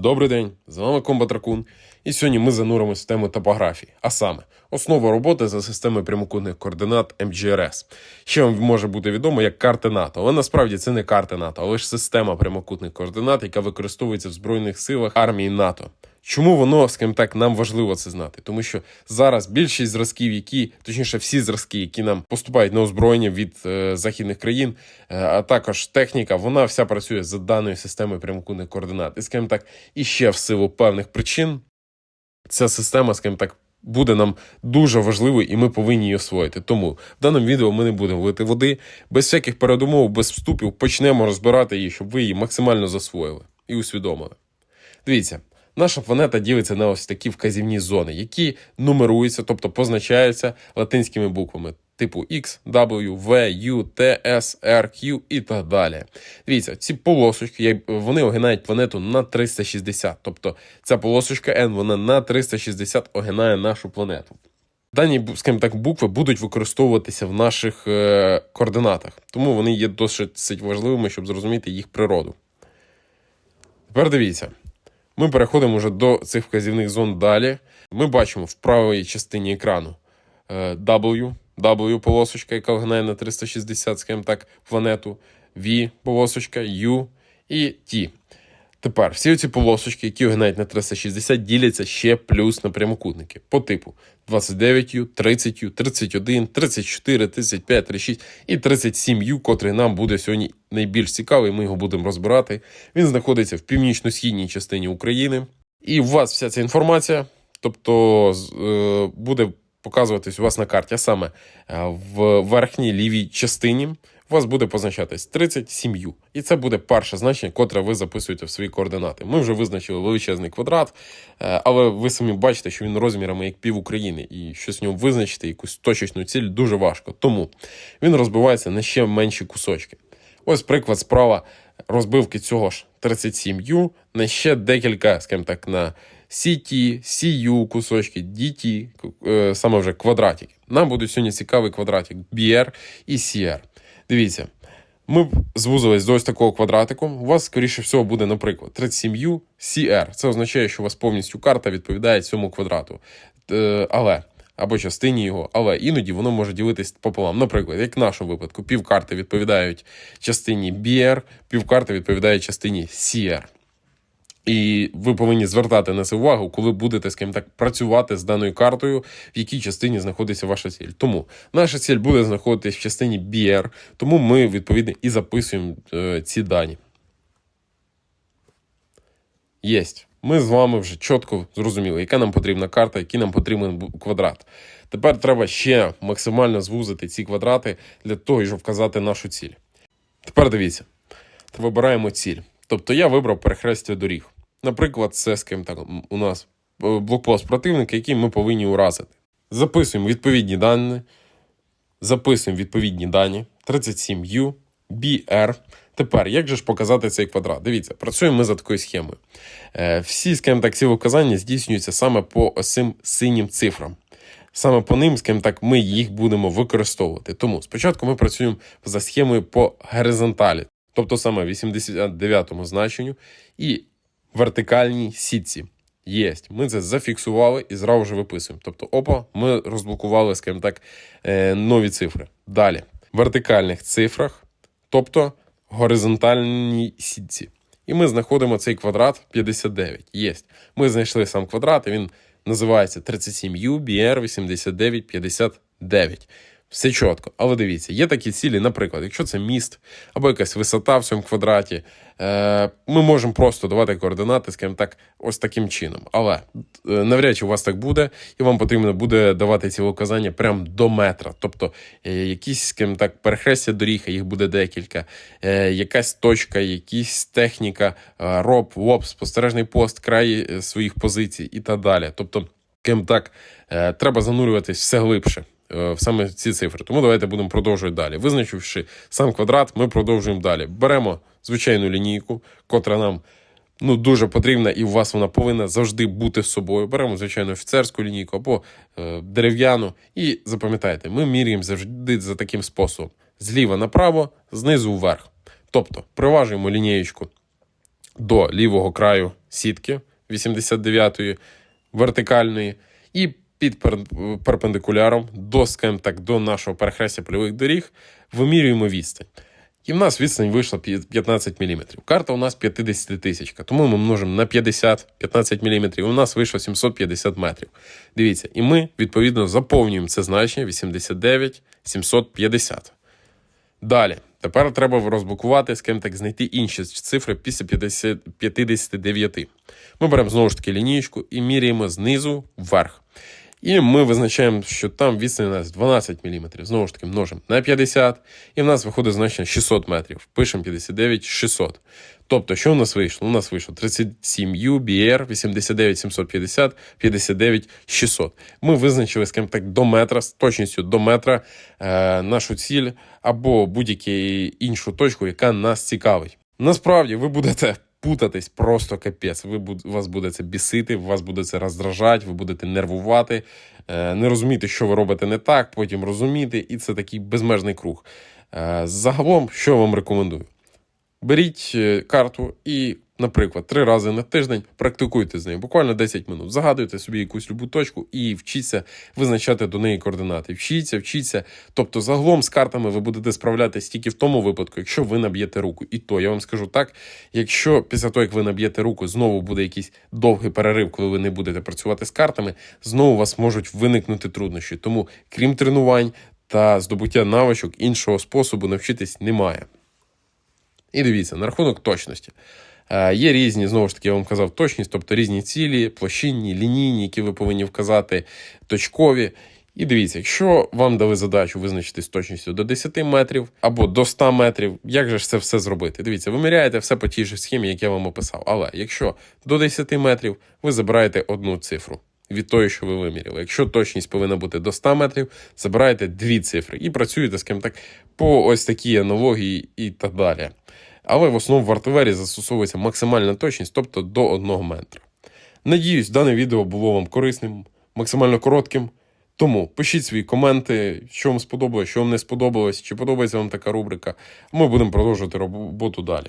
Добрий день, з вами Комбатракун, І сьогодні ми зануримося в тему топографії, а саме основа роботи за системою прямокутних координат МГРС. що вам може бути відомо як карти НАТО, але насправді це не карти НАТО, а лише система прямокутних координат, яка використовується в Збройних силах армії НАТО. Чому воно, скажімо так, нам важливо це знати? Тому що зараз більшість зразків, які точніше, всі зразки, які нам поступають на озброєння від е, західних країн, е, а також техніка, вона вся працює за даною системою прямокутних координат. І скажімо так, і ще в силу певних причин ця система, скажімо так, буде нам дуже важливою, і ми повинні її освоїти. Тому в даному відео ми не будемо лити води, без всяких передумов, без вступів почнемо розбирати її, щоб ви її максимально засвоїли і усвідомили. Дивіться, наша планета ділиться на ось такі вказівні зони, які нумеруються, тобто позначаються латинськими буквами. Типу X, W, V, U, T, S, R, Q і так далі. Дивіться, ці полосочки вони огинають планету на 360. Тобто ця полосочка N вона на 360 огинає нашу планету. Дані, скажімо так, букви будуть використовуватися в наших е, координатах, тому вони є досить важливими, щоб зрозуміти їх природу. Тепер дивіться. Ми переходимо вже до цих вказівних зон далі. Ми бачимо в правій частині екрану е, W, W полосочка, яка вгнає на 360, скажімо так, планету, V полосочка, U і T. Тепер всі ці полосочки, які огинають на 360, діляться ще плюс на прямокутники по типу 29U, 30U, 31, 34, 35, 36 і 37U, котрий нам буде сьогодні найбільш цікавий. Ми його будемо розбирати. Він знаходиться в північно-східній частині України. І у вас вся ця інформація, тобто е, буде показуватись у вас на карті, а саме е, в верхній лівій частині у вас буде позначатись 37U. І це буде перше значення, котре ви записуєте в свої координати. Ми вже визначили величезний квадрат, е, але ви самі бачите, що він розмірами як пів України, і щось в ньому визначити, якусь точечну ціль, дуже важко. Тому він розбивається на ще менші кусочки. Ось приклад справа розбивки цього ж 37U на ще декілька, скажімо так, на CT, CU кусочки, DT, е, саме вже квадратики. Нам будуть сьогодні цікавий квадратик BR і CR. Дивіться, ми б звузились до ось такого квадратику. У вас, скоріше всього, буде, наприклад, 37U CR. Це означає, що у вас повністю карта відповідає цьому квадрату. Е, Але або частині його, але іноді воно може ділитись пополам. Наприклад, як в нашому випадку, півкарти відповідають частині BR, півкарти відповідає частині CR. І ви повинні звертати на це увагу, коли будете, скажімо так, працювати з даною картою, в якій частині знаходиться ваша ціль. Тому наша ціль буде знаходитись в частині BR, тому ми відповідно і записуємо е, ці дані. Єсть. Ми з вами вже чітко зрозуміли, яка нам потрібна карта, який нам потрібен квадрат. Тепер треба ще максимально звузити ці квадрати для того, щоб вказати нашу ціль. Тепер дивіться, вибираємо ціль. Тобто я вибрав перехрестя доріг. Наприклад, це з ким так у нас е, блокпост противника, який ми повинні уразити. Записуємо відповідні дані. Записуємо відповідні дані 37U, BR. Тепер, як же ж показати цей квадрат? Дивіться, працюємо ми за такою схемою. Е, всі, скажімо так, ці вказання здійснюються саме по цим синім цифрам. Саме по ним, скажімо так, ми їх будемо використовувати. Тому спочатку ми працюємо за схемою по горизонталі, тобто саме 89-му значенню і вертикальній сітці. Єсть. Ми це зафіксували і зразу ж виписуємо. Тобто, опа, ми розблокували, скажімо так, е, нові цифри. Далі, в вертикальних цифрах, тобто горизонтальній сітці. І ми знаходимо цей квадрат 59. Єсть. Ми знайшли сам квадрат, і він називається 37U BR 8959. Все чітко. Але дивіться, є такі цілі, наприклад, якщо це міст або якась висота в цьому квадраті, е, ми можемо просто давати координати, скажімо так, ось таким чином. Але е, навряд чи у вас так буде, і вам потрібно буде давати ці указання прямо до метра. Тобто е, якісь, скажімо так, перехрестя доріг, їх буде декілька, якась точка, якісь техніка, роб, воп, спостережний пост, край своїх позицій і так далі. Тобто, скажімо так, треба занурюватись все глибше саме ці цифри. Тому давайте будемо продовжувати далі. Визначивши сам квадрат, ми продовжуємо далі. Беремо звичайну лінійку, котра нам ну, дуже потрібна, і у вас вона повинна завжди бути з собою. Беремо звичайну офіцерську лінійку або е, дерев'яну. І запам'ятайте, ми міряємо завжди за таким способом: зліва направо, знизу вверх. Тобто приважуємо лінієчку до лівого краю сітки 89-ї вертикальної, і під перпендикуляром до, скажімо так, до нашого перехрестя польових доріг вимірюємо відстань. І в нас відстань вийшла 15 мм. Карта у нас 50 тисячка, тому ми множимо на 50, 15 мм, у нас вийшло 750 метрів. Дивіться, і ми, відповідно, заповнюємо це значення 89 750. Далі. Тепер треба розблокувати, скажімо так, знайти інші цифри після 50, 59. Ми беремо знову ж таки лінієчку і міряємо знизу вверх. І ми визначаємо, що там відстань у нас 12 мм. Знову ж таки, множимо на 50, і в нас виходить значення 600 метрів. Пишемо 59 600. Тобто, що у нас вийшло? У нас вийшло 37 UBR, 89 750, 59 600. Ми визначили, скажімо так, до метра, з точністю до метра е, нашу ціль або будь-яку іншу точку, яка нас цікавить. Насправді, ви будете путатись просто капець. Ви вас буде це бісити, вас буде це роздражати, ви будете нервувати, е, не розуміти, що ви робите не так, потім розуміти, і це такий безмежний круг. Е, Загалом, що я вам рекомендую? Беріть е, карту і, наприклад, три рази на тиждень практикуйте з нею, буквально 10 минут. Загадуйте собі якусь любу точку і вчіться визначати до неї координати. Вчіться, вчіться. Тобто, загалом з картами ви будете справлятися тільки в тому випадку, якщо ви наб'єте руку. І то я вам скажу так: якщо після того, як ви наб'єте руку, знову буде якийсь довгий перерив, коли ви не будете працювати з картами, знову у вас можуть виникнути труднощі. Тому, крім тренувань та здобуття навичок, іншого способу навчитись немає. І дивіться, на рахунок точності. Є різні, знову ж таки, я вам казав, точність, тобто різні цілі, площинні, лінійні, які ви повинні вказати, точкові. І дивіться, якщо вам дали задачу визначити з точністю до 10 метрів або до 100 метрів, як же ж це все зробити? Дивіться, ви міряєте все по тій же схемі, як я вам описав. Але якщо до 10 метрів, ви забираєте одну цифру від тої, що ви виміряли. Якщо точність повинна бути до 100 метрів, забираєте дві цифри і працюєте, скажімо так, по ось такій аналогії і так далі. Але в основному в артилерії застосовується максимальна точність, тобто до 1 метра. Надіюсь, дане відео було вам корисним, максимально коротким. Тому пишіть свої коменти, що вам сподобалось, що вам не сподобалось, чи подобається вам така рубрика. Ми будемо продовжувати роботу далі.